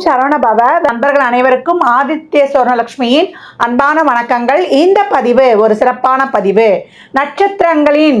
ஓம் சரவணபவ நண்பர்கள் அனைவருக்கும் ஆதித்ய சுவர்ணலட்சுமியின் அன்பான வணக்கங்கள். இந்த பதிவு ஒரு சிறப்பான பதிவு. நட்சத்திரங்களின்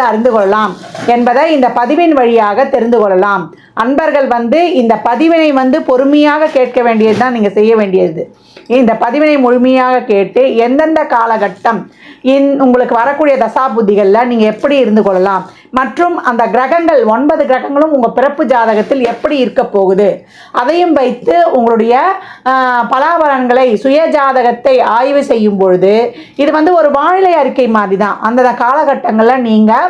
அறிந்து கொள்ளலாம் என்பதை இந்த பதிவின் வழியாக தெரிந்து கொள்ளலாம். அன்பர்கள் வந்து இந்த பதிவினை வந்து பொறுமையாக கேட்க வேண்டியது தான் நீங்கள் செய்ய வேண்டியது. இந்த பதிவினை முழுமையாக கேட்டு எந்தெந்த காலகட்டம் இன் உங்களுக்கு வரக்கூடிய தசா புத்திகளில் நீங்கள் எப்படி இருந்து கொள்ளலாம்? மற்றும் அந்த கிரகங்கள் ஒன்பது கிரகங்களும் உங்கள் பிறப்பு ஜாதகத்தில் எப்படி இருக்க போகுது? அதையும் வைத்து உங்களுடைய பலாபலன்களை சுய ஜாதகத்தை ஆய்வு செய்யும் பொழுது இது வந்து ஒரு வானிலை அறிக்கை மாதிரி தான் அந்த காலகட்டங்களில் நீங்கள்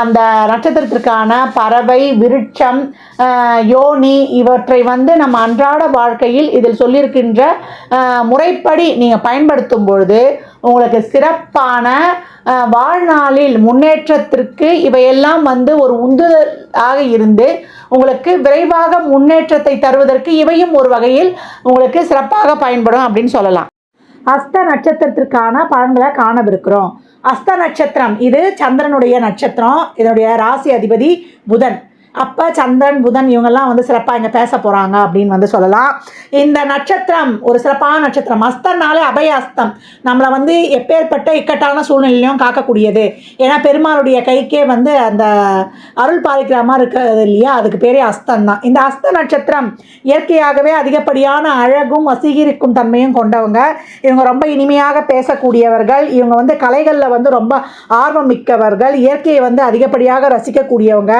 அந்த நட்சத்திரத்திற்கான பறவை விருட்சம் யோனி இவற்றை வந்து நம்ம அன்றாட வாழ்க்கையில் இதில் சொல்லியிருக்கின்ற முறைப்படி நீங்கள் பயன்படுத்தும் பொழுது உங்களுக்கு சிறப்பான வாழ்நாளில் முன்னேற்றத்திற்கு இவையெல்லாம் வந்து ஒரு உந்துதலாக இருந்து உங்களுக்கு விரைவாக முன்னேற்றத்தை தருவதற்கு இவையும் ஒரு வகையில் உங்களுக்கு சிறப்பாக பயன்படும் அப்படின்னு சொல்லலாம். அஸ்த நட்சத்திரத்திற்கான பலன்களை காணவிருக்கிறோம். அஸ்த நட்சத்திரம் இது சந்திரனுடைய நட்சத்திரம். இதனுடைய ராசி அதிபதி புதன். அப்போ சந்திரன் புதன் இவங்கெல்லாம் வந்து சிறப்பாக இங்கே பேச போகிறாங்க அப்படின்னு வந்து சொல்லலாம். இந்த நட்சத்திரம் ஒரு சிறப்பான நட்சத்திரம். அஸ்தம்னாலே அபய அஸ்தம் நம்மளை வந்து எப்பேற்பட்ட இக்கட்டான சூழ்நிலையும் காக்கக்கூடியது. ஏன்னா பெருமாளுடைய கைக்கே வந்து அந்த அருள் பாலிக்கிற மாதிரி இருக்கிறது இல்லையா? அதுக்கு பேரே அஸ்தம் தான் இந்த அஸ்த நட்சத்திரம் இயற்கையாகவே அதிகப்படியான அழகும் வசீகரிக்கும் தன்மையும் கொண்டவங்க. இவங்க ரொம்ப இனிமையாக பேசக்கூடியவர்கள். இவங்க வந்து கலைகளில் வந்து ரொம்ப ஆர்வம் மிக்கவர்கள். இயற்கையை வந்து அதிகப்படியாக ரசிக்கக்கூடியவங்க.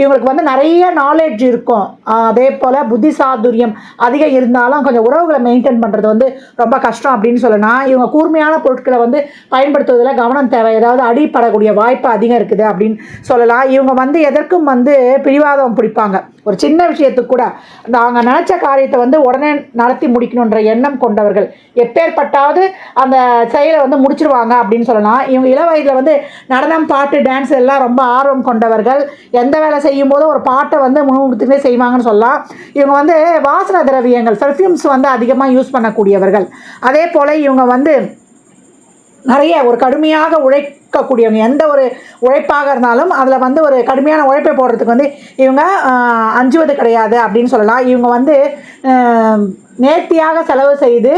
இவங்களுக்கு வந்து நிறைய நாலேஜ் இருக்கும். அதே போல் புத்தி சாதுரியம் அதிகம் இருந்தாலும் கொஞ்சம் உறவுகளை மெயின்டைன் பண்ணுறது வந்து ரொம்ப கஷ்டம் அப்படின்னு சொல்லலாம் இவங்க கூர்மையான பொருட்களை வந்து பயன்படுத்துவதில் கவனம் தேவை. ஏதாவது அடிப்படக்கூடிய வாய்ப்பு அதிகம் இருக்குது அப்படின்னு சொல்லலாம். இவங்க வந்து எதற்கும் வந்து பிடிவாதம் பிடிப்பாங்க. ஒரு சின்ன விஷயத்துக்கு கூட அந்த அவங்க நினச்ச காரியத்தை வந்து உடனே நடத்தி முடிக்கணுன்ற எண்ணம் கொண்டவர்கள். எப்பேற்பட்டாவது அந்த செயலை வந்து முடிச்சிருவாங்க அப்படின்னு சொல்லலாம். இவங்க இள வயதில் வந்து நடனம் பாட்டு டான்ஸ் எல்லாம் ரொம்ப ஆர்வம் கொண்டவர்கள். எந்த வேலை செய்யும் போது போதும் ஒரு பாட்டை வந்து முன்னிறுத்தினே செய்வாங்கன்னு சொல்லலாம். இவங்க வந்து வாசன திரவியங்கள் பெர்ஃப்யூம்ஸ் வந்து அதிகமாக யூஸ் பண்ணக்கூடியவர்கள். அதே போல் இவங்க வந்து நிறைய ஒரு கடுமையாக உழைக்கக்கூடியவங்க எந்த ஒரு உழைப்பாக இருந்தாலும் அதில் வந்து ஒரு கடுமையான உழைப்பை போடுறதுக்கு வந்து இவங்க அஞ்சுவது கிடையாது அப்படின்னு சொல்லலாம். இவங்க வந்து நேர்த்தியாக செலவு செய்து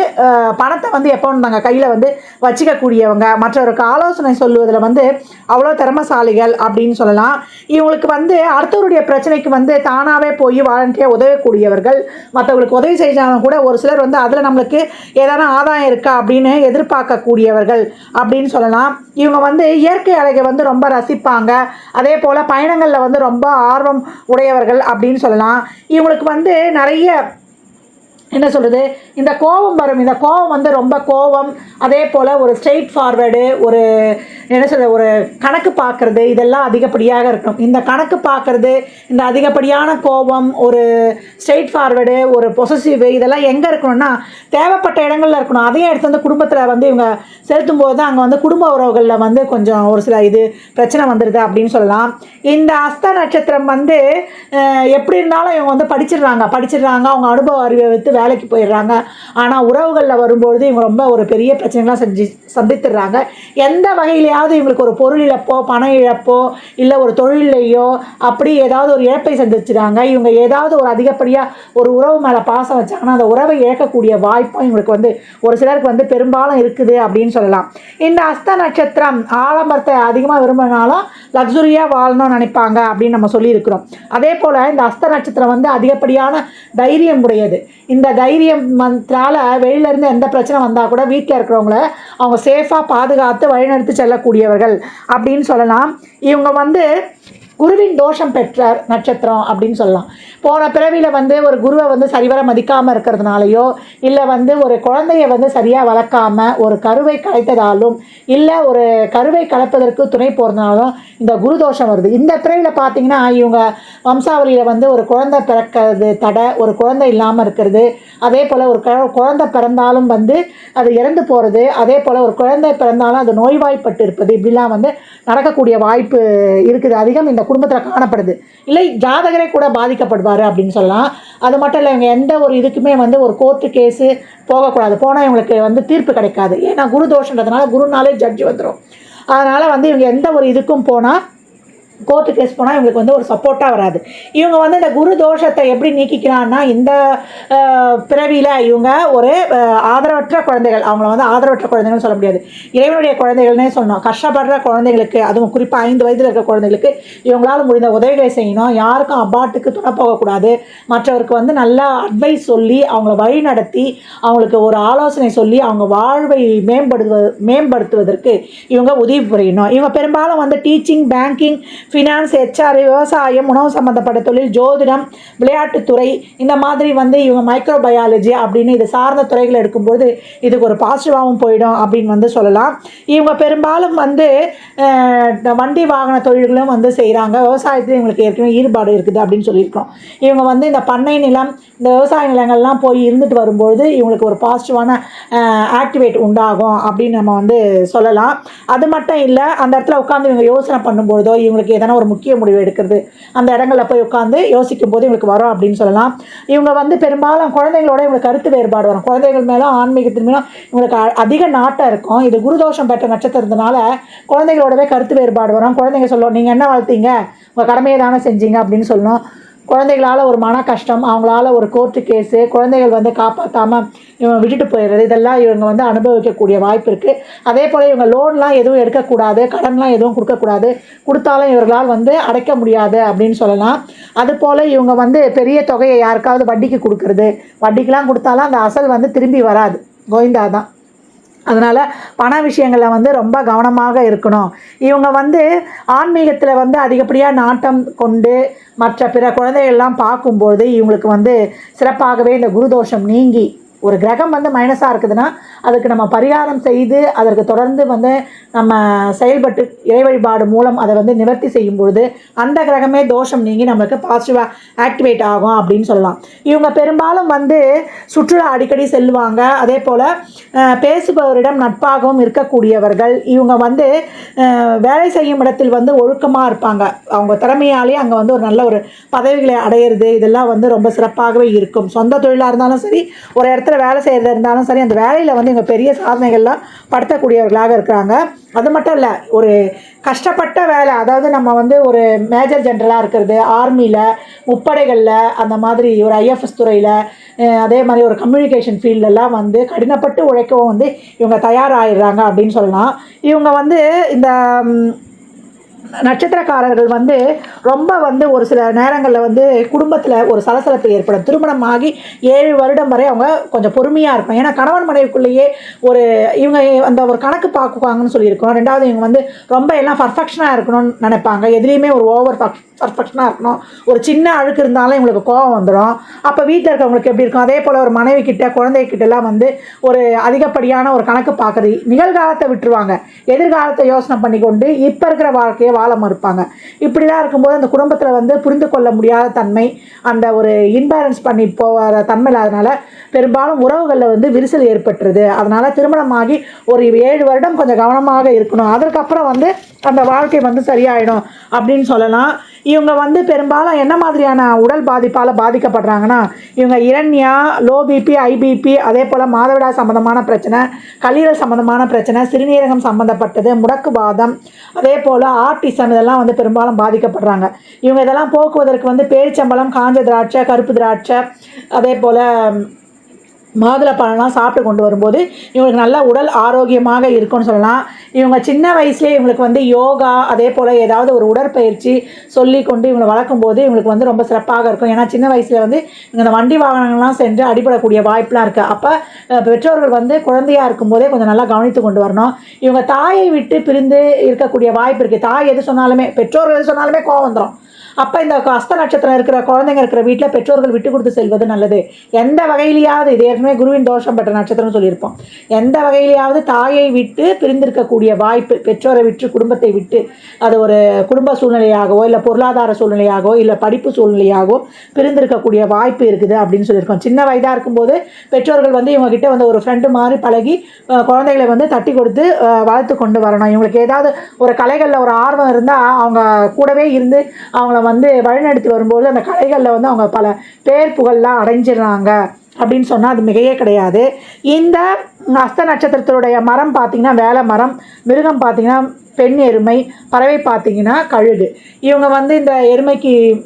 பணத்தை வந்து எப்போ நாங்கள் கையில் வந்து வச்சுக்கக்கூடியவங்க. மற்றவருக்கு ஆலோசனை சொல்லுவதில் வந்து அவ்வளோ திறமசாலிகள் அப்படின்னு சொல்லலாம். இவங்களுக்கு வந்து அடுத்தவருடைய பிரச்சனைக்கு வந்து தானாகவே போய் வாலண்டியாக உதவக்கூடியவர்கள் மற்றவங்களுக்கு உதவி செஞ்சாலும் கூட ஒரு சிலர் வந்து அதில் நம்மளுக்கு ஏதான ஆதாயம் இருக்கா அப்படின்னு எதிர்பார்க்கக்கூடியவர்கள் அப்படின்னு சொல்லலாம். இவங்க வந்து இயற்கை அழகை வந்து ரொம்ப ரசிப்பாங்க. அதே போல் பயணங்களில் வந்து ரொம்ப ஆர்வம் உடையவர்கள் அப்படின்னு சொல்லலாம். இவங்களுக்கு வந்து நிறைய என்ன சொல்கிறது இந்த கோபம் வரும். இந்த கோபம் வந்து ரொம்ப கோபம். அதே போல் ஒரு ஸ்ட்ரெயிட் ஃபார்வேர்டு ஒரு என்ன சொல்கிறது ஒரு கணக்கு பார்க்குறது இதெல்லாம் அதிகப்படியாக இருக்கும் இந்த கணக்கு பார்க்குறது இந்த அதிகப்படியான கோபம் ஒரு ஸ்ட்ரெயிட் ஃபார்வேர்டு ஒரு பொசசிவ் இதெல்லாம் எங்கே இருக்கணும்னா தேவைப்பட்ட இடங்களில் இருக்கணும். அதையும் எடுத்து வந்து குடும்பத்தில் வந்து இவங்க செலுத்தும் போது தான் அங்கே வந்து குடும்ப உறவுகளில் வந்து கொஞ்சம் ஒரு சில இது பிரச்சனை வந்துடுது அப்படின்னு சொல்லலாம். இந்த அஸ்த நட்சத்திரம் வந்து எப்படி இருந்தாலும் இவங்க வந்து படிச்சிடுறாங்க. படிச்சிடுறாங்க அவங்க அனுபவ அறிவை வைத்து வேலைக்கு போயிடுறாங்க. ஆனால் உறவுகளில் வரும்பொழுது இவங்க ரொம்ப ஒரு பெரிய பிரச்சனைகளாக செஞ்சு சந்தித்துடுறாங்க. எந்த வகையிலையாவது எங்கேயாவது இவங்களுக்கு ஒரு பொருள் இழப்போ பண இழப்போ இல்லை ஒரு தொழிலையோ அப்படி ஏதாவது ஒரு இழப்பை சந்திச்சுட்டாங்க இவங்க ஏதாவது ஒரு அதிகப்படியாக ஒரு உறவு மேலே பாசம் வச்சாங்கன்னா அந்த உறவை இழக்கக்கூடிய வாய்ப்பும் இவங்களுக்கு வந்து ஒரு சிலருக்கு வந்து பெரும்பாலும் இருக்குது அப்படின்னு சொல்லலாம். இந்த அஸ்த நட்சத்திரம் ஆடம்பரத்தை அதிகமாக விரும்பினாலும் லக்ஸுரியாக வாழணும்னு நினைப்பாங்க அப்படின்னு நம்ம சொல்லியிருக்கிறோம். அதே போல் இந்த அஸ்த நட்சத்திரம் வந்து அதிகப்படியான தைரியம் உடையது. இந்த தைரியம் மந்த்ரால வெளியிலேருந்து எந்த பிரச்சனை வந்தால் கூட வீட்டில் இருக்கிறவங்கள அவங்க சேஃபாக பாதுகாத்து வழிநடத்தி கூடியவர்கள் அப்படின்னு சொல்லலாம். இவங்க வந்து குருவின் தோஷம் பெற்ற நட்சத்திரம் அப்படின்னு சொல்லலாம். போன பிறவியில் வந்து ஒரு குருவை வந்து சரிவர மதிக்காமல் இருக்கிறதுனாலையோ இல்லை வந்து ஒரு குழந்தைய வந்து சரியாக வளர்க்காம ஒரு கருவை கலைத்ததாலும் இல்லை ஒரு கருவை கலப்பதற்கு துணை போகிறதுனாலும் இந்த குரு தோஷம் வருது. இந்த பிறவியில் பார்த்தீங்கன்னா இவங்க வம்சாவளியில் வந்து ஒரு குழந்தை பிறக்கிறது தடை ஒரு குழந்தை இல்லாமல் இருக்கிறது. அதே போல் ஒரு குழந்தை பிறந்தாலும் வந்து அது இறந்து போகிறது அதே போல் ஒரு குழந்தை பிறந்தாலும் அது நோய்வாய்ப்பட்டு இருப்பது. இப்படிலாம் வந்து நடக்கக்கூடிய வாய்ப்பு இருக்குது. அதிகம் இந்த குடும்பத்தில் காணப்படுது. இல்லை ஜாதகரே கூட பாதிக்கப்படுவார் அப்படின்னு சொல்லலாம். அது மட்டும் இல்லை இவங்க எந்த ஒரு இதுக்குமே வந்து ஒரு கோர்ட்டு கேஸு போகக்கூடாது. போனால் இவங்களுக்கு வந்து தீர்ப்பு கிடைக்காது. ஏன்னா குரு தோஷன்றதுனால குருனாலே ஜட்ஜ் வந்துடும் அதனால் வந்து இவங்க எந்த ஒரு இதுக்கும் போனால் கோர்ட்டு கேஸ் போனால் இவங்களுக்கு வந்து ஒரு சப்போர்ட்டாக வராது. இவங்க வந்து இந்த குரு தோஷத்தை எப்படி நீக்கிக்கிறான்னா இந்த பிறவியில் இவங்க ஒரு ஆதரவற்ற குழந்தைகள். அவங்கள வந்து ஆதரவற்ற குழந்தைகள்னு சொல்ல முடியாது. இறைவனுடைய குழந்தைகள்னே சொல்லணும். கஷ்டப்படுற குழந்தைகளுக்கு அதுவும் குறிப்பாக ஐந்து வயதில் இருக்கிற குழந்தைகளுக்கு இவங்களால் முடிந்த உதவிகளை செய்யணும். யாருக்கும் அபாட்டுக்கு துணை போகக்கூடாது. மற்றவருக்கு வந்து நல்லா அட்வைஸ் சொல்லி அவங்கள வழி நடத்தி அவங்களுக்கு ஒரு ஆலோசனை சொல்லி அவங்க வாழ்வை மேம்படுத்துவ மேம்படுத்துவதற்கு இவங்க உதவி புரியணும். இவங்க பெரும்பாலும் வந்து டீச்சிங் பேங்கிங் ஃபினான்ஸ் ஹெச்ஆர் விவசாயம் உணவு சம்மந்தப்பட்ட தொழில் ஜோதிடம் விளையாட்டுத்துறை இந்த மாதிரி வந்து இவங்க மைக்ரோ பயாலஜி அப்படின்னு இது சார்ந்த துறைகள் எடுக்கும்போது இதுக்கு ஒரு பாசிட்டிவாகவும் போயிடும் அப்படின்னு வந்து சொல்லலாம். இவங்க பெரும்பாலும் வந்து வண்டி வாகன தொழில்களும் வந்து செய்கிறாங்க விவசாயத்தில் இவங்களுக்கு ஏற்கனவே ஈடுபாடு இருக்குது அப்படின்னு சொல்லியிருக்கோம் இவங்க வந்து இந்த பண்ணை நிலம் இந்த விவசாய நிலங்கள்லாம் போய் இருந்துட்டு வரும்போது இவங்களுக்கு ஒரு பாசிட்டிவான ஆக்டிவேட் உண்டாகும் அப்படின்னு நம்ம வந்து சொல்லலாம். அது மட்டும் இல்லை அந்த இடத்துல உட்காந்து இவங்க யோசனை பண்ணும்பொழுதோ இவங்களுக்கு எதனா ஒரு முக்கிய முடிவு எடுக்கிறது. அந்த இடங்களில் போய் உட்காந்து யோசிக்கும் போது இவங்களுக்கு வரும் அப்படின்னு சொல்லலாம். இவங்க வந்து பெரும்பாலும் குழந்தைங்களோட இவங்களுக்கு கருத்து வேறுபாடு வரும். குழந்தைகள் மேலும் ஆன்மீகத்தின் மேலும் இவங்களுக்கு அதிக நாட்டம் இருக்கும். இது குருதோஷம் பெற்ற நட்சத்திரத்தினால குழந்தைகளோடவே கருத்து வேறுபாடு வரும். குழந்தைங்க சொல்லுவோம் நீங்கள் என்ன வளர்த்தீங்க உங்கள் கடமையை தானே செஞ்சீங்க? அப்படின்னு சொல்லணும் குழந்தைகளால் ஒரு மன கஷ்டம் அவங்களால ஒரு கோர்ட்டு கேஸு குழந்தைகள் வந்து காப்பாற்றாமல் இவங்க விட்டுட்டு போயிடுறது இதெல்லாம் இவங்க வந்து அனுபவிக்கக்கூடிய வாய்ப்பு இருக்குது அதே போல் இவங்க லோன்லாம் எதுவும் எடுக்கக்கூடாது கடன்லாம் எதுவும் கொடுக்கக்கூடாது கொடுத்தாலும் இவர்களால் வந்து அடைக்க முடியாது அப்படின்னு சொல்லலாம். அதுபோல் இவங்க வந்து பெரிய தொகையை யாருக்காவது வட்டிக்கு கொடுக்கறது வட்டிக்கெலாம் கொடுத்தாலும் அந்த அசல் வந்து திரும்பி வராது கோவிந்தா தான் அதனால் பண விஷயங்களில் வந்து ரொம்ப கவனமாக இருக்கணும். இவங்க வந்து ஆன்மீகத்தில் வந்து அதிகப்படியாக நாட்டம் கொண்டு மற்ற பிற குழந்தைகள்லாம் பார்க்கும்போது இவங்களுக்கு வந்து சிறப்பாகவே இந்த குருதோஷம் நீங்கி ஒரு கிரகம் வந்து மைனஸாக இருக்குதுன்னா அதுக்கு நம்ம பரிகாரம் செய்து அதற்கு தொடர்ந்து வந்து நம்ம செயல்பட்டு இறை வழிபாடு மூலம் அதை வந்து நிவர்த்தி செய்யும் பொழுது அந்த கிரகமே தோஷம் நீங்கி நம்மளுக்கு பாசிட்டிவாக ஆக்டிவேட் ஆகும் அப்படின்னு சொல்லலாம். இவங்க பெரும்பாலும் வந்து சுற்றுலா அடிக்கடி செல்லுவாங்க. அதே போல் பேசுபவரிடம் நட்பாகவும் இருக்கக்கூடியவர்கள் இவங்க வந்து வேலை செய்யும் இடத்தில் வந்து ஒழுக்கமாக இருப்பாங்க. அவங்க திறமையாலே அங்கே வந்து ஒரு நல்ல ஒரு பதவிகளை அடையிறது இதெல்லாம் வந்து ரொம்ப சிறப்பாகவே இருக்கும். சொந்த தொழிலாக இருந்தாலும் சரி ஒரு இடத்துல வேலை செய்கிறதா இருந்தாலும் சரி அந்த வேலையில் வந்து இவங்க பெரிய சாதனைகள்லாம் படுத்தக்கூடியவர்களாக இருக்கிறாங்க. அது மட்டும் இல்லை ஒரு கஷ்டப்பட்ட வேலை அதாவது நம்ம வந்து ஒரு மேஜர் ஜென்ரலாக இருக்கிறது ஆர்மியில் முப்படைகளில் அந்த மாதிரி ஒரு ஐஎஃப்எஸ் துறையில் அதே மாதிரி ஒரு கம்யூனிகேஷன் ஃபீல்டெல்லாம் வந்து கடினப்பட்டு உழைக்கவும் வந்து இவங்க தயாராகிடுறாங்க அப்படின்னு சொல்லலாம். இவங்க வந்து இந்த நட்சத்திரக்காரர்கள் வந்து ரொம்ப வந்து ஒரு சில நேரங்களில் வந்து குடும்பத்தில் ஒரு சலசலப்பு ஏற்படும். திருமணம் ஆகி ஏழு வருடம் வரை அவங்க கொஞ்சம் பொறுமையாக இருப்பாங்க. ஏன்னா கணவன் மனைவிக்குள்ளேயே ஒரு இவங்க அந்த ஒரு கணக்கு பார்க்குவாங்கன்னு சொல்லியிருக்கோம். ரெண்டாவது இவங்க வந்து ரொம்ப எல்லாம் பர்ஃபெக்ஷனாக இருக்கணும்னு நினைப்பாங்க. எதுலேயுமே ஒரு ஓவர் பர்ஃபெக்ஷனாக இருக்கணும். ஒரு சின்ன அழுக்கு இருந்தாலும் இவங்களுக்கு கோவம் வந்துடும் அப்போ வீட்டில் இருக்கவங்களுக்கு எப்படி இருக்கும்? அதே போல் ஒரு மனைவி கிட்ட குழந்தைகிட்டலாம் வந்து ஒரு அதிகப்படியான ஒரு கணக்கு பார்க்குறது நிகழ்காலத்தை விட்டுருவாங்க. எதிர்காலத்தை யோசனை பண்ணி கொண்டு இப்போ இருக்கிற வாழ்க்கையை வாழ மறுப்பாங்க. இப்படிலாம் இருக்கும்போது அந்த குடும்பத்தில் வந்து புரிந்து கொள்ள முடியாத தன்மை அந்த ஒரு இன்பேலன்ஸ் பண்ணி போகிற தன்மை இல்லாதனால பெரும்பாலும் உறவுகளில் வந்து விரிசல் ஏற்பட்டுருது. அதனால் திருமணமாகி ஒரு ஏழு வருடம் கொஞ்சம் கவனமாக இருக்கணும். அதற்கப்புறம் வந்து அந்த வாழ்க்கை வந்து சரியாயிடும் அப்படின்னு சொல்லலாம். இவங்க வந்து பெரும்பாலும் என்ன மாதிரியான உடல் பாதிப்பால் பாதிக்கப்படுறாங்கன்னா இவங்க இரண்யா லோ பிபி ஐபிபி அதே போல் மாதவிடா சம்மந்தமான பிரச்சனை கல்லீரல் சம்மந்தமான பிரச்சனை சிறுநீரகம் சம்மந்தப்பட்டது முடக்குவாதம் அதே போல் ஆர்டிசம் இதெல்லாம் வந்து பெரும்பாலும் பாதிக்கப்படுறாங்க. இவங்க இதெல்லாம் போக்குவதற்கு வந்து பேரிச்சம்பழம் காஞ்ச திராட்சை கருப்பு திராட்சை அதே போல் மாதுளை பழம்லாம் சாப்பிட்டு கொண்டு வரும்போது இவங்களுக்கு நல்ல உடல் ஆரோக்கியமாக இருக்கும்னு சொல்லலாம். இவங்க சின்ன வயசுலேயே இவங்களுக்கு வந்து யோகா அதே போல் ஏதாவது ஒரு உடற்பயிற்சி சொல்லி கொண்டு இவங்களை வளர்க்கும்போது இவங்களுக்கு வந்து ரொம்ப சிறப்பாக இருக்கும். ஏன்னா சின்ன வயசில் வந்து இவங்க இந்த வண்டி வாகனங்கள்லாம் சென்று அடிபடக்கூடிய வாய்ப்புலாம் இருக்குது அப்போ பெற்றோர்கள் வந்து குழந்தையாக இருக்கும்போதே கொஞ்சம் நல்லா கவனித்து கொண்டு வரணும். இவங்க தாயை விட்டு பிரிந்து இருக்கக்கூடிய வாய்ப்பு இருக்குது தாய் எது சொன்னாலுமே பெற்றோர்கள் எது சொன்னாலுமே கோவம் வந்துடும் அப்போ இந்த அஸ்த நட்சத்திரம் இருக்கிற குழந்தைங்க இருக்கிற வீட்டில் பெற்றோர்கள் விட்டு கொடுத்து செல்வது நல்லது. எந்த வகையிலையாவது இது ஏற்கனவே குருவின் தோஷம் பெற்ற நட்சத்திரம் சொல்லியிருப்போம். எந்த வகையிலையாவது தாயை விட்டு பிரிந்திருக்கக்கூடிய வாய்ப்பு பெற்றோரை விட்டு குடும்பத்தை விட்டு அது ஒரு குடும்ப சூழ்நிலையாகவோ இல்லை பொருளாதார சூழ்நிலையாகவோ இல்லை படிப்பு சூழ்நிலையாகவோ பிரிந்திருக்கக்கூடிய வாய்ப்பு இருக்குது அப்படின்னு சொல்லியிருக்கோம். சின்ன வயதாக இருக்கும்போது பெற்றோர்கள் வந்து இவங்க கிட்ட வந்து ஒரு ஃப்ரெண்டு மாதிரி பழகி குழந்தைகளை வந்து தட்டி கொடுத்து வளர்த்து கொண்டு வரணும். இவங்களுக்கு ஏதாவது ஒரு கலைகளில் ஒரு ஆர்வம் இருந்தால் அவங்க கூடவே இருந்து அவங்கள வந்து வழிநடத்தி வரும்போது அந்த கலைகளில் வந்து அவங்க பல பேர் புகழ்லாம் அடைஞ்சிடுறாங்க. அப்படின்னு சொன்னால் அது மிகையே கிடையாது. இந்த அஸ்த நட்சத்திரத்தினுடைய மரம் பார்த்திங்கன்னா வேலை மரம் மிருகம் பார்த்திங்கன்னா பெண் எருமை பறவை பார்த்தீங்கன்னா கழுகு. இவங்க வந்து இந்த எருமைக்கு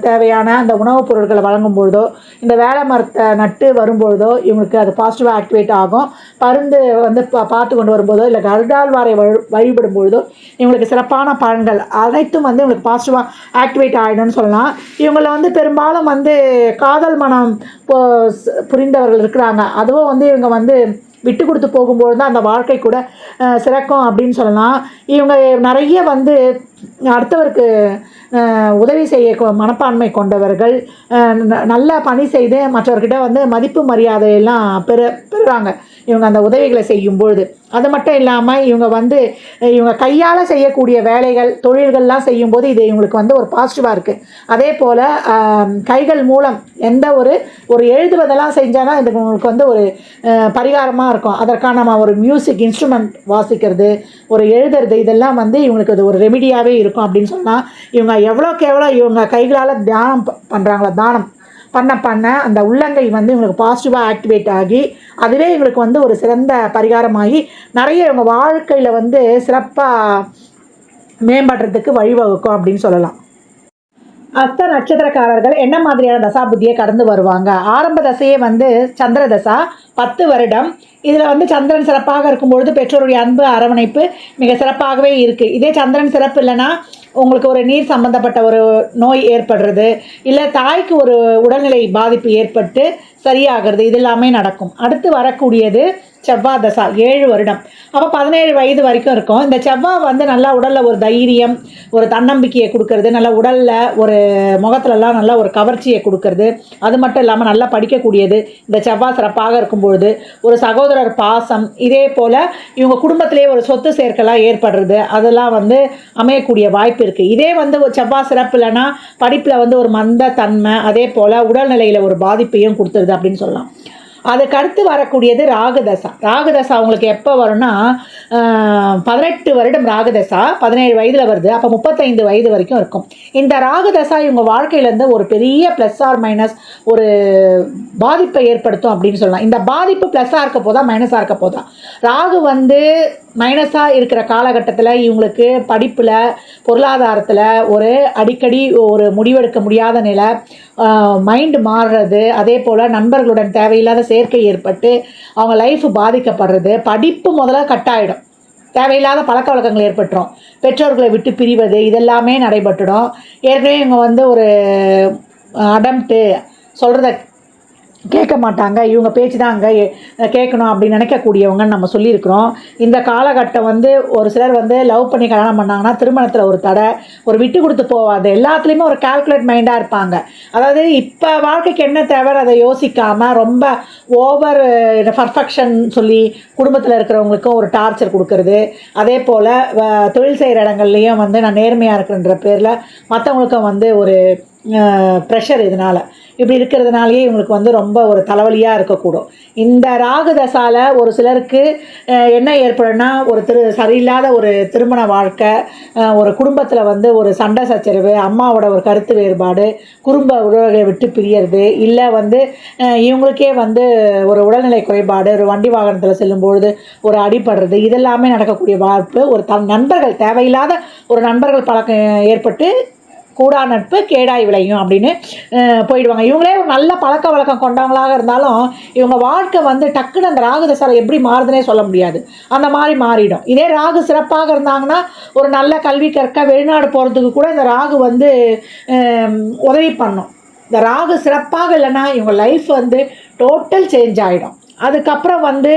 தேவையான அந்த உணவுப் பொருட்களை வழங்கும் பொழுதோ இந்த வேலை மரத்தை நட்டு வரும்பொழுதோ இவங்களுக்கு அது பாசிட்டிவாக ஆக்டிவேட் ஆகும். பருந்து வந்து பா பார்த்து கொண்டு வரும்போதோ இல்லை கருடாழ்வாரை வழி வழிபடும் பொழுதோ இவங்களுக்கு சிறப்பான பலன்கள் அனைத்தும் வந்து இவங்களுக்கு பாசிட்டிவாக ஆக்டிவேட் ஆகிடும்னு சொல்லலாம். இவங்கள வந்து பெரும்பாலும் வந்து காதல் மனம் போ- புரிந்தவர்கள் இருக்கிறாங்க. அதுவும் வந்து இவங்க வந்து விட்டு கொடுத்து போகும்போது தான் அந்த வாழ்க்கை கூட சிறக்கும் அப்படின்னு சொல்லலாம். இவங்க நிறைய வந்து அடுத்தவருக்கு உதவி செய்ய கொ- மனப்பான்மை கொண்டவர்கள் ந- நல்ல பணி செய்து மற்றவர்கிட்ட வந்து மதிப்பு மரியாதையெல்லாம் பெற பெறுறாங்க. இவங்க அந்த உதவிகளை செய்யும் பொழுது அது மட்டும் இல்லாமல் இவங்க வந்து இவங்க கையால் செய்யக்கூடிய வேலைகள் தொழில்கள்லாம் செய்யும்போது இது இவங்களுக்கு வந்து ஒரு பாசிட்டிவாக இருக்குது அதே போல் கைகள் மூலம் எந்த ஒரு ஒரு எழுதுவதெல்லாம் செஞ்சாலும் இது உங்களுக்கு வந்து ஒரு பரிகாரமாக இருக்கும். அதற்கான நம்ம ஒரு மியூசிக் இன்ஸ்ட்ருமெண்ட் வாசிக்கிறது ஒரு எழுதுறது இதெல்லாம் வந்து இவங்களுக்கு அது ஒரு ரெமிடியாகவே இருக்கும் அப்படின்னு சொன்னால் இவங்க எவ்வளோக்கு எவ்வளோ இவங்க கைகளால் தியானம் பண்ணுறாங்களோ தானம் பண்ண பண்ண அந்த உள்ளங்கை வந்து இவங்களுக்கு பாசிட்டிவாக ஆக்டிவேட் ஆகி அதுவே இவங்களுக்கு வந்து ஒரு சிறந்த பரிகாரமாகி நிறைய இவங்க வாழ்க்கையில் வந்து சிறப்பாக மேம்படுறதுக்கு வழிவகுக்கும் அப்படின்னு சொல்லலாம். அஸ்த நட்சத்திரக்காரர்கள் என்ன மாதிரியான தசாபுத்தியை கடந்து வருவாங்க? ஆரம்ப தசையே வந்து சந்திர தசா பத்து வருடம். இதில் வந்து சந்திரன் சிறப்பாக இருக்கும்பொழுது பெற்றோருடைய அன்பு அரவணைப்பு மிக சிறப்பாகவே இருக்குது இதே சந்திரன் சிறப்பு இல்லைன்னா உங்களுக்கு ஒரு நீர் சம்பந்தப்பட்ட ஒரு நோய் ஏற்படுறது இல்லை தாய்க்கு ஒரு உடல்நிலை பாதிப்பு ஏற்பட்டு சரியாகிறது இது எல்லாமே நடக்கும். அடுத்து வரக்கூடியது செவ்வாய் தசா ஏழு வருடம். அப்போ பதினேழு வயது வரைக்கும் இருக்கும். இந்த செவ்வாய் வந்து நல்லா உடலில் ஒரு தைரியம் ஒரு தன்னம்பிக்கையை கொடுக்கறது நல்லா உடலில் ஒரு முகத்துலலாம் நல்லா ஒரு கவர்ச்சியை கொடுக்கறது. அது மட்டும் இல்லாமல் நல்லா படிக்கக்கூடியது. இந்த செவ்வாய் சிறப்பாக இருக்கும் பொழுது ஒரு சகோதரர் பாசம் இதே போல் இவங்க குடும்பத்திலே ஒரு சொத்து சேர்க்கலாம் ஏற்படுறது அதெல்லாம் வந்து அமையக்கூடிய வாய்ப்பு இருக்குது இதே வந்து ஒரு செவ்வாய் சிறப்பு இல்லைன்னா படிப்பில் வந்து ஒரு மந்த தன்மை அதே போல் உடல்நிலையில் ஒரு பாதிப்பையும் கொடுத்துருது அப்படின்னு சொல்லலாம். அதுக்கு அடுத்து வரக்கூடியது ராகுதசா. ராகுதசா அவங்களுக்கு எப்போ வரும்னா பதினெட்டு வருடம் ராகுதசா பதினேழு வயதில் வருது அப்போ முப்பத்தைந்து வயது வரைக்கும் இருக்கும். இந்த ராகுதசா இவங்க வாழ்க்கையிலேருந்து ஒரு பெரிய ப்ளஸ் ஆர் மைனஸ் ஒரு பாதிப்பை ஏற்படுத்தும் அப்படின்னு சொல்லலாம். இந்த பாதிப்பு ப்ளஸ்ஸாக இருக்க போதா மைனஸாக இருக்க போதா? ராகு வந்து மைனஸாக இருக்கிற காலகட்டத்தில் இவங்களுக்கு படிப்பில் பொருளாதாரத்தில் ஒரு அடிக்கடி ஒரு முடிவெடுக்க முடியாத நிலை மைண்டு மாறுறது அதே போல் நண்பர்களுடன் தேவையில்லாத சேர்க்கை ஏற்பட்டு அவங்க லைஃப் பாதிக்கப்படுறது படிப்பு முதல்ல கட்டாயிடும். தேவையில்லாத பழக்க வழக்கங்கள் ஏற்பட்டுரும். பெற்றோர்களை விட்டு பிரிவது இதெல்லாமே நடைபெற்றுடும். ஏற்கனவே இவங்க வந்து ஒரு அடம்ட்டு சொல்கிறத கேட்க மாட்டாங்க இவங்க பேச்சு தான் அங்கே கேட்கணும் அப்படின்னு நினைக்கக்கூடியவங்கன்னு நம்ம சொல்லியிருக்கிறோம். இந்த காலகட்டம் வந்து ஒரு சிலர் வந்து லவ் பண்ணி கல்யாணம் பண்ணாங்கன்னா திருமணத்தில் ஒரு தடை ஒரு விட்டு கொடுத்து போவாது எல்லாத்துலேயுமே ஒரு கால்குலேட் மைண்டாக இருப்பாங்க. அதாவது இப்போ வாழ்க்கைக்கு என்ன தேவை அதை யோசிக்காமல் ரொம்ப ஓவர் பர்ஃபெக்ஷன் சொல்லி குடும்பத்தில் இருக்கிறவங்களுக்கும் ஒரு டார்ச்சர் கொடுக்கறது. அதே போல் தொழில் செய்கிற இடங்கள்லையும் வந்து நான் நேர்மையாக இருக்கிறன்ற பேரில் மற்றவங்களுக்கும் வந்து ஒரு ப்ரெஷர் இதனால். இப்படி இருக்கிறதுனாலயே இவங்களுக்கு வந்து ரொம்ப ஒரு தலைவலியாக இருக்கக்கூடும். இந்த ராகு தசால ஒரு சிலருக்கு என்ன ஏற்படும்னா ஒரு திரு சரியில்லாத ஒரு திருமண வாழ்க்கை ஒரு குடும்பத்தில் வந்து ஒரு சண்டை சச்சரவு அம்மாவோட ஒரு கருத்து வேறுபாடு குடும்ப உறவுகளை விட்டு பிரியறது இல்லை வந்து இவங்களுக்கே வந்து ஒரு உடல்நிலை குறைபாடு ஒரு வண்டி வாகனத்தில் செல்லும்பொழுது ஒரு அடிபடுறது இதெல்லாமே நடக்கக்கூடிய வாய்ப்பு ஒரு த நண்பர்கள் தேவையில்லாத ஒரு நண்பர்கள் பழக்கம் ஏற்பட்டு கூடா நட்பு கேடாய் விளையும் அப்படின்னு போயிடுவாங்க. இவங்களே ஒரு நல்ல பழக்க வழக்கம் கொண்டவங்களாக இருந்தாலும் இவங்க வாழ்க்கை வந்து டக்குன்னு அந்த ராகு தசாரம் எப்படி மாறுதுன்னே சொல்ல முடியாது. அந்த மாதிரி மாறிடும். இதே ராகு சிறப்பாக இருந்தாங்கன்னா ஒரு நல்ல கல்வி கற்க வெளிநாடு போகிறதுக்கு கூட இந்த ராகு வந்து உதவி பண்ணும். இந்த ராகு சிறப்பாக இல்லைன்னா இவங்க லைஃப் வந்து டோட்டல் சேஞ்ச் ஆகிடும் அதுக்கப்புறம் வந்து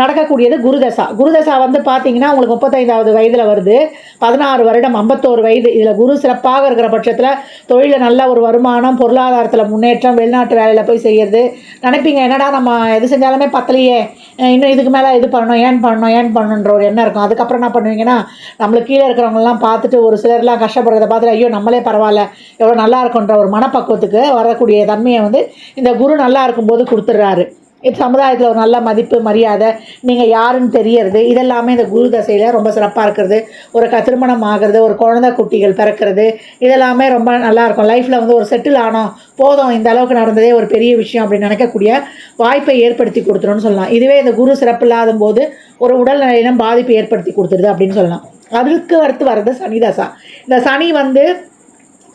நடக்கக்கூடியது குருதசா. குருதசா வந்து பார்த்தீங்கன்னா உங்களுக்கு முப்பத்தைந்தாவது வயதில் வருது. பதினாறு வருடம் ஐம்பத்தோரு வயது. இதில் குரு சிறப்பாக இருக்கிற பட்சத்தில் தொழிலில் நல்ல ஒரு வருமானம் பொருளாதாரத்தில் முன்னேற்றம் வெளிநாட்டு வேலையில் போய் செய்கிறது நினைப்பீங்க என்னடா நம்ம எது செஞ்சாலுமே பத்தலையே. இன்னும் இதுக்கு மேலே இது பண்ணணும் ஏன் பண்ணணும் ஏன் பண்ணணுன்ற ஒரு எண்ணம் இருக்கும். அதுக்கப்புறம் என்ன பண்ணுவீங்கன்னா நம்மளுக்கு கீழே இருக்கிறவங்கலாம் பார்த்துட்டு ஒரு சிலர்லாம் கஷ்டப்படுறத பார்த்துட்டு ஐயோ நம்மளே பரவாயில்ல. எவ்வளோ நல்லா இருக்குன்ற ஒரு மனப்பக்குவத்துக்கு வரக்கூடிய தன்மையை வந்து இந்த குரு நல்லா இருக்கும்போது கொடுத்துட்றாரு. சமுதாயத்தில் ஒரு நல்ல மதிப்பு மரியாதை நீங்கள் யாருன்னு தெரியறது இதெல்லாமே இந்த குரு தசையில் ரொம்ப சிறப்பாக இருக்கிறது. ஒரு க திருமணம் ஆகிறது ஒரு குழந்தை குட்டிகள் பிறக்கிறது இதெல்லாமே ரொம்ப நல்லாயிருக்கும் லைஃப்பில் வந்து ஒரு செட்டில் ஆனோம் போதும். இந்த அளவுக்கு நடந்ததே ஒரு பெரிய விஷயம் அப்படின்னு நினைக்கக்கூடிய வாய்ப்பை ஏற்படுத்தி கொடுத்துருன்னு சொல்லலாம். இதுவே இந்த குரு சிறப்பு இல்லாத போது ஒரு உடல்நிலையிலும் பாதிப்பு ஏற்படுத்தி கொடுத்துருது அப்படின்னு சொல்லலாம். அதுக்கு அடுத்து வர்றது சனி தசா. இந்த சனி வந்து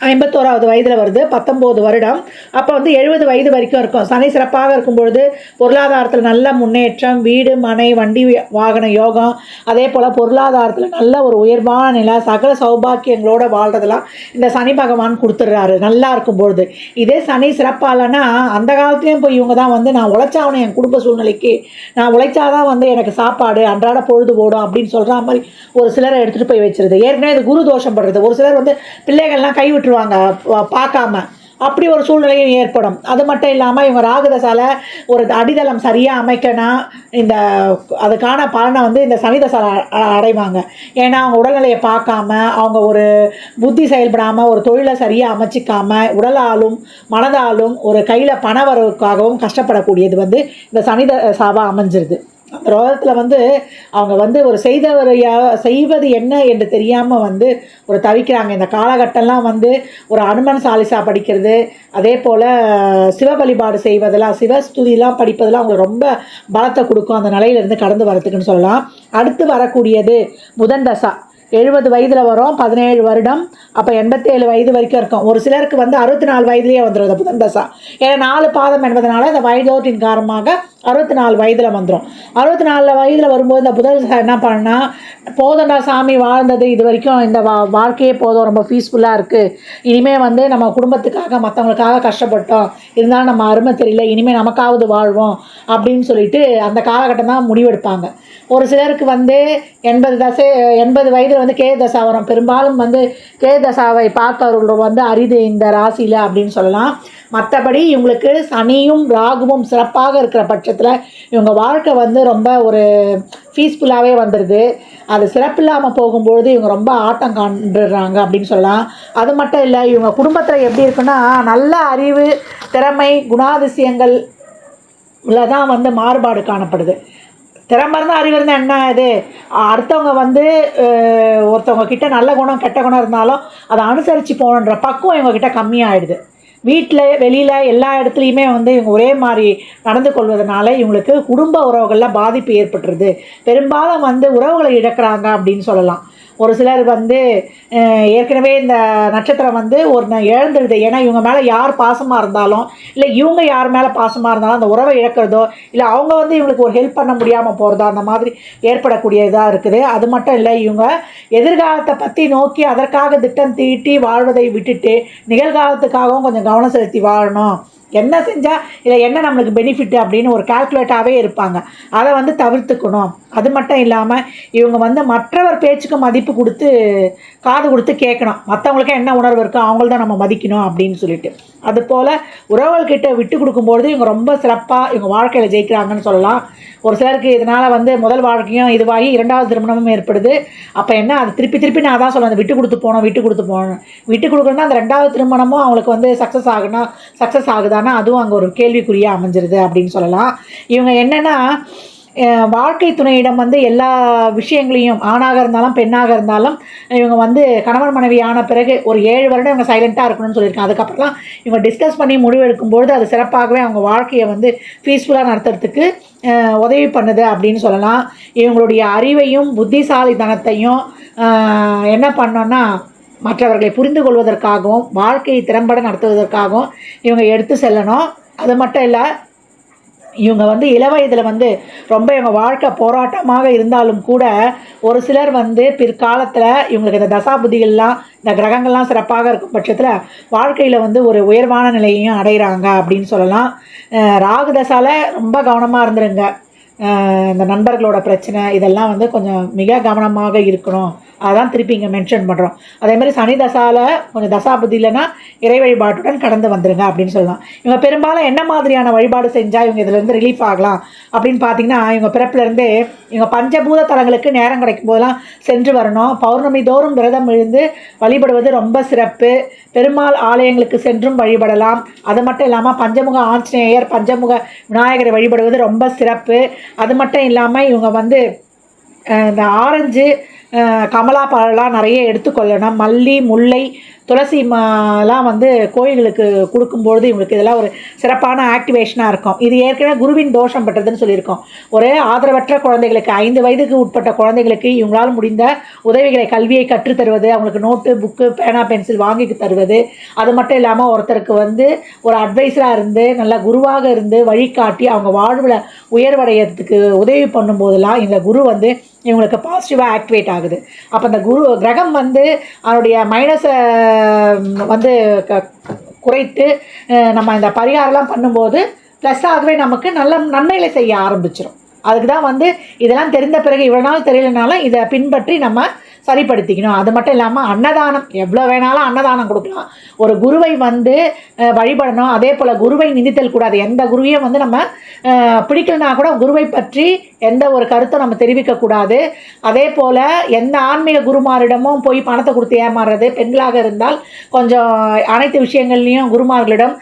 ஐம்பத்தோராவது வயதில் வருது பத்தொம்போது வருடம். அப்போ வந்து எழுபது வயது வரைக்கும் இருக்கும். சனி சிறப்பாக இருக்கும்பொழுது பொருளாதாரத்தில் நல்ல முன்னேற்றம் வீடு மனை வண்டி வாகன யோகம் அதே போல் பொருளாதாரத்தில் நல்ல ஒரு உயர்வான நிலை சகல சௌபாக்கியங்களோட வாழ்றதெல்லாம் இந்த சனி பகவான் கொடுத்துட்றாரு. நல்லா இருக்கும்பொழுது இதே சனி சிறப்பாலனா அந்த காலத்துலேயும் போய் இவங்க தான் வந்து நான் உழைச்சாவணும் என் குடும்ப சூழ்நிலைக்கு. நான் உழைச்சாதான் வந்து எனக்கு சாப்பாடு அன்றாட பொழுது போடும் அப்படின்னு சொல்கிற மாதிரி ஒரு சிலரை எடுத்துகிட்டு போய் வச்சிருது. ஏற்கனவே இது குரு தோஷம் படுறது. ஒரு சிலர் வந்து பிள்ளைகள்லாம் கைவிட்டு விட்டுருவாங்க பா- பார்க்காம. அப்படி ஒரு சூழ்நிலையும் ஏற்படும். அது மட்டும் இல்லாமல் இவங்க ராகுதசால ஒரு அடித்தளம் சரியாக அமைக்கனா இந்த அதுக்கான பலனை வந்து இந்த சனிதசால அடைவாங்க. ஏன்னா அவங்க உடல்நிலையை பார்க்காம அவங்க ஒரு புத்தி செயல்படாமல் ஒரு தொழிலை சரியாக அமைச்சிக்காம உடலாலும் மனதாலும் ஒரு கையில் பண வரவுக்காகவும் கஷ்டப்படக்கூடியது வந்து இந்த சனிதசாவாக அமைஞ்சிருது. அந்த ரோகத்தில் வந்து அவங்க வந்து ஒரு செய்தவரையா செய்வது என்ன என்று தெரியாமல் வந்து ஒரு தவிக்கிறாங்க. இந்த காலகட்டம்லாம் வந்து ஒரு அனுமன் சாலிசா படிக்கிறது அதே போல் சிவ வழிபாடு செய்வதெல்லாம் சிவஸ்துதிலாம் படிப்பதெல்லாம் அவங்களுக்கு ரொம்ப பலத்தை கொடுக்கும். அந்த நிலையிலேருந்து கடந்து வரதுக்குன்னு சொல்லலாம். அடுத்து வரக்கூடியது புதன் தசா. எழுபது வயதில் வரும் பதினேழு வருடம். அப்போ எண்பத்தேழு வயது வரைக்கும் இருக்கும். ஒரு சிலருக்கு வந்து அறுபத்தி நாலு வயதுலேயே வந்துடும் அந்த புதன் தசா. ஏன்னா நாலு பாதம் என்பதனால இந்த வயதோட்டின் காரணமாக அறுபத்தி நாலு வயதில் வந்துடும் அறுபத்தி நாலு வயதில் வரும்போது இந்த புதன் தசா என்ன பண்ணால் போதண்டா சாமி வாழ்ந்தது இது வரைக்கும் இந்த வா வாழ்க்கையே போதும் ரொம்ப பீஸ்ஃபுல்லாக இருக்குது இனிமேல் வந்து நம்ம குடும்பத்துக்காக மற்றவங்களுக்காக கஷ்டப்பட்டோம். இருந்தாலும் நம்ம அருமை தெரியல இனிமேல் நமக்காவது வாழ்வோம் அப்படின்னு சொல்லிட்டு அந்த காலகட்டம் தான் முடிவெடுப்பாங்க. ஒரு சிலருக்கு வந்து எண்பது தசை எண்பது வயது வந்து கே தசாவரம் பெரும்பாலும் வந்து கே தசாவை பார்ப்பவர்கள் வந்து அரிது இந்த ராசியில் அப்படின்னு சொல்லலாம். மற்றபடி இவங்களுக்கு சனியும் ராகுவும் சிறப்பாக இருக்கிற பட்சத்தில் இவங்க வாழ்க்கை வந்து ரொம்ப ஒரு பீஸ்ஃபுல்லாகவே வந்துடுது அது சிறப்பில்லாமல் போகும்பொழுது இவங்க ரொம்ப ஆட்டம் காண்டுறாங்க அப்படின்னு சொல்லலாம். அது மட்டும் இல்லை இவங்க குடும்பத்தில் எப்படி இருக்குன்னா நல்ல அறிவு திறமை குணாதிசயங்கள் தான் வந்து மாறுபாடு காணப்படுது. திறமை இருந்தால் அறிவு இருந்தால் என்ன இது? அடுத்தவங்க வந்து ஒருத்தவங்க கிட்ட நல்ல குணம் கெட்ட குணம் இருந்தாலும் அதை அனுசரித்து போகணுன்ற பக்குவம் இவங்கக்கிட்ட கம்மியாகிடுது கம்மியாயிடுது. வீட்டில் வெளியில் எல்லா இடத்துலையுமே வந்து இவங்க ஒரே மாதிரி நடந்து கொள்வதனால இவங்களுக்கு குடும்ப உறவுகளில் பாதிப்பு ஏற்பட்டுருது. பெரும்பாலும் வந்து உறவுகளை இழக்கிறாங்க அப்படின்னு சொல்லலாம். ஒரு சிலர் வந்து ஏற்கனவே இந்த நட்சத்திரம் வந்து ஒரு ந- இழந்துடுது ஏன்னா இவங்க மேலே யார் பாசமாக இருந்தாலும் இல்லை இவங்க யார் மேலே பாசமாக இருந்தாலும் அந்த உறவை இழக்கிறதோ இல்லை அவங்க வந்து இவங்களுக்கு ஒரு ஹெல்ப் பண்ண முடியாமல் போகிறதோ அந்த மாதிரி ஏற்படக்கூடிய இதாக இருக்குது. அது மட்டும் இல்லை இவங்க எதிர்காலத்தை பற்றி நோக்கி அதற்காக திட்டம் தீட்டி வாழ்வதை விட்டுட்டு நிகழ்காலத்துக்காகவும் கொஞ்சம் கவனம் செலுத்தி வாழணும். என்ன செஞ்சால் இல்லை என்ன நம்மளுக்கு பெனிஃபிட் அப்படின்னு ஒரு கால்குலேட்டாகவே இருப்பாங்க. அதை வந்து தவிர்த்துக்கணும். அது மட்டும் இல்லாமல் இவங்க வந்து மற்றவர் பேச்சுக்கு மதிப்பு கொடுத்து காது கொடுத்து கேட்கணும். மற்றவங்களுக்கு என்ன உணர்வு இருக்கோ அவங்கள தான் நம்ம மதிக்கணும் அப்படின்னு சொல்லிட்டு. அதுபோல் உறவுகள்கிட்ட விட்டு கொடுக்கும்பொழுது இவங்க ரொம்ப சிறப்பாக இவங்க வாழ்க்கையில் ஜெயிக்கிறாங்கன்னு சொல்லலாம். ஒரு சிலருக்கு இதனால் வந்து முதல் வாழ்க்கையும் இதுவாகி இரண்டாவது திருமணமும் ஏற்படுது. அப்போ என்ன? அது திருப்பி திருப்பி நான் தான் சொல்லுவேன் விட்டு கொடுத்து போனோம் விட்டு கொடுத்து போகணும். விட்டு கொடுக்கணும்னா அந்த ரெண்டாவது திருமணமும் அவங்களுக்கு வந்து சக்ஸஸ் ஆகுனா சக்ஸஸ் ஆகுதானா அதுவும் அங்கே ஒரு கேள்விக்குறியாக அமைஞ்சிருது அப்படின்னு சொல்லலாம். இவங்க என்னென்னா வாழ்க்கை துணையிடம் வந்து எல்லா விஷயங்களையும் ஆணாக இருந்தாலும் பெண்ணாக இருந்தாலும் இவங்க வந்து கணவன் மனைவி ஆன பிறகு ஒரு ஏழு வருடம் இவங்க சைலண்ட்டாக இருக்கணும்னு சொல்லியிருக்காங்க. அதுக்கப்புறம்லாம் இவங்க டிஸ்கஸ் பண்ணி முடிவெடுக்கும்பொழுது அது சிறப்பாகவே அவங்க வாழ்க்கையை வந்து பீஸ்ஃபுல்லாக நடத்துறதுக்கு உதவி பண்ணுது அப்படின்னு சொல்லலாம். இவங்களுடைய அறிவையும் புத்திசாலித்தனத்தையும் என்ன பண்ணோன்னா மற்றவர்களை புரிந்து கொள்வதற்காகவும் வாழ்க்கையை திறம்பட நடத்துவதற்காகவும் இவங்க எடுத்து செல்லணும். அது மட்டும் இல்லை இவங்க வந்து இளவயதில் வந்து ரொம்ப இவங்க வாழ்க்கை போராட்டமாக இருந்தாலும் கூட ஒரு சிலர் வந்து பிற்காலத்தில் இவங்களுக்கு இந்த தசாபுதிகள்லாம் இந்த கிரகங்கள்லாம் சிறப்பாக இருக்கும் பட்சத்தில் வாழ்க்கையில் வந்து ஒரு உயர்வான நிலையையும் அடைகிறாங்க அப்படின்னு சொல்லலாம். ராகு தசால ரொம்ப கவனமாக இருந்துருங்க. இந்த நண்பர்களோட பிரச்சனை இதெல்லாம் வந்து கொஞ்சம் மிக கவனமாக இருக்கணும். அதான் திருப்பி இங்கே மென்ஷன் பண்ணுறோம் அதே மாதிரி சனி தசாவில் கொஞ்சம் தசாபதி இல்லைன்னா இறை வழிபாட்டுடன் கடந்து வந்துடுங்க அப்படின்னு சொல்லலாம். இவங்க பெரும்பாலும் என்ன மாதிரியான வழிபாடு செஞ்சால் இவங்க இதிலேருந்து ரிலீஃப் ஆகலாம்? அப்படின்னு பார்த்தீங்கன்னா இவங்க பிறப்புலேருந்தே இவங்க பஞ்சபூத தலங்களுக்கு நேரம் கிடைக்கும் போதெல்லாம் சென்று வரணும். பௌர்ணமி தோறும் விரதம் எழுந்து வழிபடுவது ரொம்ப சிறப்பு. பெருமாள் ஆலயங்களுக்கு சென்றும் வழிபடலாம். அது மட்டும் இல்லாமல் பஞ்சமுக ஆஞ்சநேயர் பஞ்சமுக விநாயகரை வழிபடுவது ரொம்ப சிறப்பு. அது மட்டும் இல்லாமல் இவங்க வந்து இந்த ஆரஞ்சு கமலா பழம்லாம் நிறைய எடுத்துக்கொள்ளணும். மல்லி முல்லை துளசி மாலாம் வந்து கோயில்களுக்கு கொடுக்கும்பொழுது இவங்களுக்கு இதெல்லாம் ஒரு சிறப்பான ஆக்டிவேஷனாக இருக்கும். இது ஏற்கனவே குருவின் தோஷம் பெற்றதுன்னு சொல்லியிருக்கோம். ஒரு ஆதரவற்ற குழந்தைகளுக்கு ஐந்து வயதுக்கு உட்பட்ட குழந்தைகளுக்கு இவங்களால் முடிந்த உதவிகளை கல்வியை கற்றுத்தருவது அவங்களுக்கு நோட்டு புக்கு பேனா பென்சில் வாங்கி தருவது. அது மட்டும் இல்லாமல் ஒருத்தருக்கு வந்து ஒரு அட்வைஸராக இருந்து நல்ல குருவாக இருந்து வழிகாட்டி அவங்க வாழ்வில் உயர்வடையிறதுக்கு உதவி பண்ணும்போதெல்லாம் இந்த குரு வந்து இவங்களுக்கு பாசிட்டிவாக ஆக்டிவேட் ஆகுது. அப்போ அந்த குரு கிரகம் வந்து அதனுடைய மைனஸை வந்து க குறைத்து அஹ், நம்ம இந்த பரிகாரம்லாம் பண்ணும்போது ப்ளஸ்ஸாகவே நமக்கு நல்ல நன்மைகளை செய்ய ஆரம்பிச்சிடும் அதுக்கு தான் வந்து இதெல்லாம் தெரிந்த பிறகு இவ்வளோ நாள் தெரியலனாலும் இதை பின்பற்றி நம்ம சரிப்படுத்திக்கணும். அது மட்டும் இல்லாமல் அன்னதானம் எவ்வளோ வேணாலும் அன்னதானம் கொடுக்கலாம். ஒரு குருவை வந்து வழிபடணும். அதே போல் குருவை நிந்தித்தல் கூடாது எந்த குருவையும் வந்து நம்ம பிடிக்கலனா கூட குருவை பற்றி எந்த ஒரு கருத்தை நம்ம தெரிவிக்கக்கூடாது அதே போல் எந்த ஆன்மீக குருமாரிடமும் போய் பணத்தை கொடுத்து ஏமாறுறது பெண்களாக இருந்தால் கொஞ்சம் அனைத்து விஷயங்கள்லையும் குருமார்களிடம்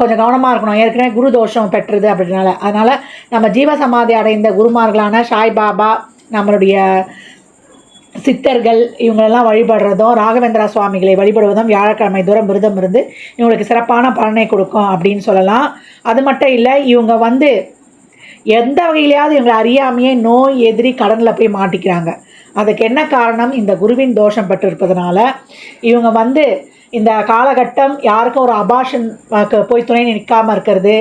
கொஞ்சம் கவனமாக இருக்கணும். ஏற்கனவே குரு தோஷம் பெற்றது அப்படின்னால. அதனால் நம்ம ஜீவசமாதி அடைந்த குருமார்களான சாய் பாபா நம்மளுடைய சித்தர்கள் இவங்களெல்லாம் வழிபடுறதும் ராகவேந்திரா சுவாமிகளை வழிபடுவதும் வியாழக்கிழமை தூரம் விரதம் இருந்து இவங்களுக்கு சிறப்பான பலனை கொடுக்கும் அப்படின்னு சொல்லலாம். அது மட்டும் இல்லை இவங்க வந்து எந்த வகையிலையாவது இவங்களை அறியாமையே நோய் எதிரி கடனில் போய் மாட்டிக்கிறாங்க. அதுக்கு என்ன காரணம்? இந்த குருவின் தோஷம் பெற்றிருப்பதனால இவங்க வந்து இந்த காலகட்டம் யாருக்கும் ஒரு அபாஷன் போய் துணை நிற்காமல் இருக்கிறது.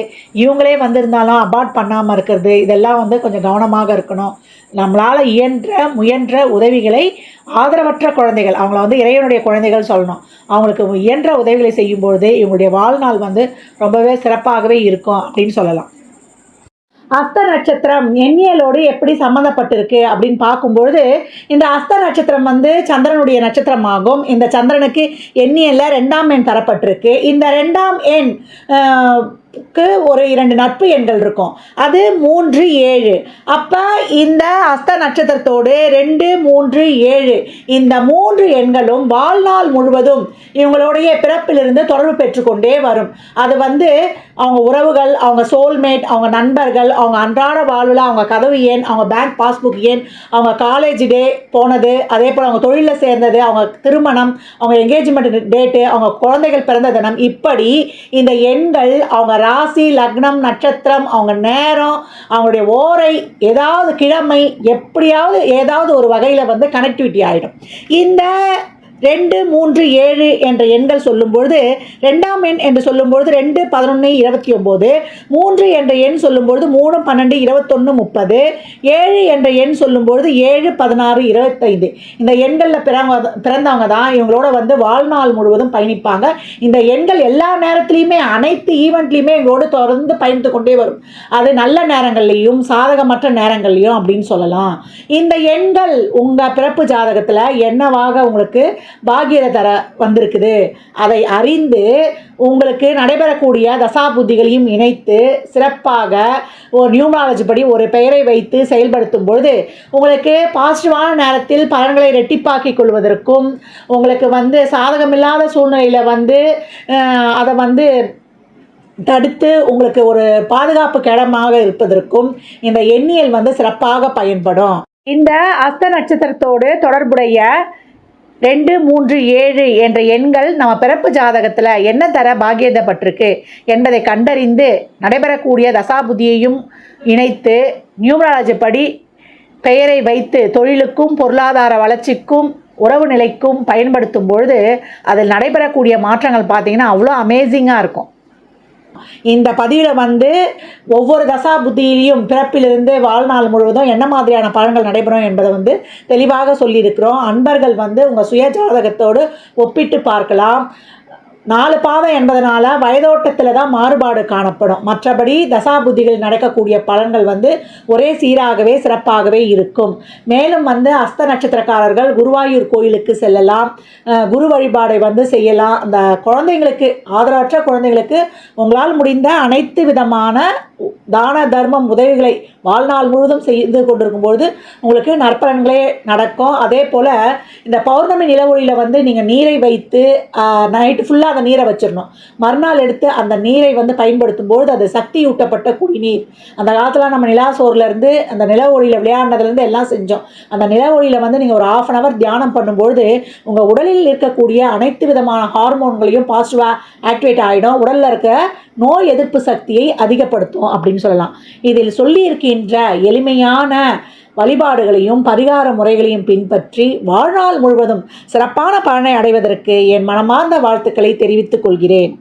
இவங்களே வந்திருந்தாலும் அபார்ட் பண்ணாமல் இருக்கிறது. இதெல்லாம் வந்து கொஞ்சம் கவனமாக இருக்கணும். நம்மளால் இயன்ற முயன்ற உதவிகளை ஆதரவற்ற குழந்தைகள் அவங்கள வந்து இறைவனுடைய குழந்தைகள் சொல்லணும். அவங்களுக்கு இயன்ற உதவிகளை செய்யும்பொழுது இவங்களுடைய வாழ்நாள் வந்து ரொம்பவே சிறப்பாகவே இருக்கும் அப்படின்னு சொல்லலாம். அஸ்த நட்சத்திரம் எண்ணியலோடு எப்படி சம்மந்தப்பட்டிருக்கு அப்படின்னு பார்க்கும்பொழுது இந்த அஸ்த நட்சத்திரம் வந்து சந்திரனுடைய நட்சத்திரமாகும். இந்த சந்திரனுக்கு எண்ணியலில் ரெண்டாம் எண் தரப்பட்டிருக்கு. இந்த ரெண்டாம் எண் க்கு ஒரு இரண்டு நட்பு எண்கள் இருக்கும். அது மூன்று ஏழு. அப்போ இந்த அஸ்த நட்சத்திரத்தோடு ரெண்டு மூன்று ஏழு. இந்த மூன்று எண்களும் வாழ்நாள் முழுவதும் இவங்களுடைய பிறப்பிலிருந்து தொடர்பு பெற்றுக்கொண்டே வரும். அது வந்து அவங்க உறவுகள் அவங்க சோல்மேட் அவங்க நண்பர்கள் அவங்க அன்றாட வாழ்வில் அவங்க கதவு எண் அவங்க பேங்க் பாஸ்புக் எண் அவங்க காலேஜ் டே போனது அதே போல் அவங்க தொழிலில் சேர்ந்தது அவங்க திருமணம் அவங்க என்கேஜ்மெண்ட் டேட்டு அவங்க குழந்தைகள் பிறந்த தினம். இப்படி இந்த எண்கள் அவங்க ராசி லக்னம் நட்சத்திரம் அவங்க நேரம் அவங்களுடைய ஓரை ஏதாவது கிழமை எப்படியாவது ஏதாவது ஒரு வகையில் வந்து கனெக்டிவிட்டி ஆகிடும் இந்த ரெண்டு மூன்று ஏழு என்ற எண்கள் சொல்லும்பொழுது ரெண்டாம் எண் என்று சொல்லும்பொழுது ரெண்டு பதினொன்று இருபத்தி ஒம்பது மூன்று என்ற எண் சொல்லும்பொழுது மூணு பன்னெண்டு இருபத்தொன்று முப்பது ஏழு என்ற எண் சொல்லும்பொழுது ஏழு பதினாறு இருபத்தைந்து. இந்த எண்களில் பிறங்க பிறந்தவங்க தான் இவங்களோட வந்து வாழ்நாள் முழுவதும் பயணிப்பாங்க. இந்த எண்கள் எல்லா நேரத்துலையுமே அனைத்து ஈவெண்ட்லையுமே எங்களோடு தொடர்ந்து பயணித்து கொண்டே வரும். அது நல்ல நேரங்கள்லையும் சாதகமற்ற நேரங்கள்லையும் அப்படின்னு சொல்லலாம். இந்த எண்கள் உங்கள் பிறப்பு ஜாதகத்தில் என்னவாக உங்களுக்கு பாகியரதர வந்திருக்குது. அதை அறிந்து உங்களுக்கு நடைபெறக்கூடிய தசாபுத்திகளையும் இணைத்து சிறப்பாக ஒரு நியூமராலஜி படி ஒரு பெயரை வைத்து செயல்படுத்தும் பொழுது உங்களுக்கு பாசிட்டிவான நேரத்தில் பலன்களை ரெட்டிப்பாக்கிக் கொள்வதற்கும் உங்களுக்கு வந்து சாதகமில்லாத சூழ்நிலையில் வந்து அதை வந்து தடுத்து உங்களுக்கு ஒரு பாதுகாப்பு கிடமாக இருப்பதற்கும் இந்த எண்ணியல் வந்து சிறப்பாக பயன்படும். இந்த அஸ்த நட்சத்திரத்தோடு தொடர்புடைய ரெண்டு மூன்று ஏழு என்ற எண்கள் நம்ம பிறப்பு ஜாதகத்தில் என்ன தர பாகியதப்பட்டிருக்கு என்பதை கண்டறிந்து நடைபெறக்கூடிய தசாபுதியையும் இணைத்து நியூமராலஜி படி பெயரை வைத்து தொழிலுக்கும் பொருளாதார வளர்ச்சிக்கும் உறவு நிலைக்கும் பயன்படுத்தும் பொழுது அதில் நடைபெறக்கூடிய மாற்றங்கள் பார்த்திங்கன்னா அவ்வளோ அமேசிங்காக இருக்கும். இந்த பதிவில் வந்து ஒவ்வொரு தசா புத்தியிலையும் பிறப்பிலிருந்து வாழ்நாள் முழுவதும் என்ன மாதிரியான பலன்கள் நடைபெறும் என்பதை வந்து தெளிவாக சொல்லியிருக்கிறோம். அன்பர்கள் வந்து உங்கள் சுய ஜாதகத்தோடு ஒப்பிட்டு பார்க்கலாம். நாலு பாதம் என்பதனால வயதோட்டத்தில் தான் மாறுபாடு காணப்படும். மற்றபடி தசாபுத்திகள் நடக்கக்கூடிய பலன்கள் வந்து ஒரே சீராகவே சிறப்பாகவே இருக்கும். மேலும் வந்து அஸ்த நட்சத்திரக்காரர்கள் குருவாயூர் கோயிலுக்கு செல்லலாம். குரு வழிபாடை வந்து செய்யலாம். அந்த குழந்தைங்களுக்கு ஆதரவற்ற குழந்தைங்களுக்கு உங்களால் முடிந்த அனைத்து விதமான தான தர்மம் உதவிகளை வாழ்நாள் முழுவதும் செய்து கொண்டிருக்கும் பொழுது உங்களுக்கு நற்பலன்களே நடக்கும். அதே போல் இந்த பௌர்ணமி நிலவொளியில் வந்து நீங்கள் நீரை வைத்து நைட்டு ஃபுல்லாக அந்த நீரை வச்சிடணும். மறுநாள் எடுத்து அந்த நீரை வந்து பயன்படுத்தும் பொழுது அது சக்தி ஊட்டப்பட்ட குடிநீர். அந்த காலத்தில் நம்ம நிலா சோறுலேருந்து அந்த நிலவொழியில் விளையாடினதுலேருந்து எல்லாம் செஞ்சோம். அந்த நில வந்து நீங்கள் ஒரு ஆஃப் அன் ஹவர் தியானம் பண்ணும்பொழுது உங்கள் உடலில் இருக்கக்கூடிய அனைத்து விதமான ஹார்மோன்களையும் பாசிட்டிவாக ஆக்டிவேட் ஆகிடும் உடலில் இருக்க நோய் எதிர்ப்பு சக்தியை அதிகப்படுத்தும் அப்படின்னு சொல்லலாம். இதில் சொல்லியிருக்கின்ற எளிமையான வழிபாடுகளையும் பரிகார முறைகளையும் பின்பற்றி வாழ்நாள் முழுவதும் சிறப்பான பலனை அடைவதற்கு என் மனமார்ந்த வாழ்த்துக்களை தெரிவித்துக் கொள்கிறேன்.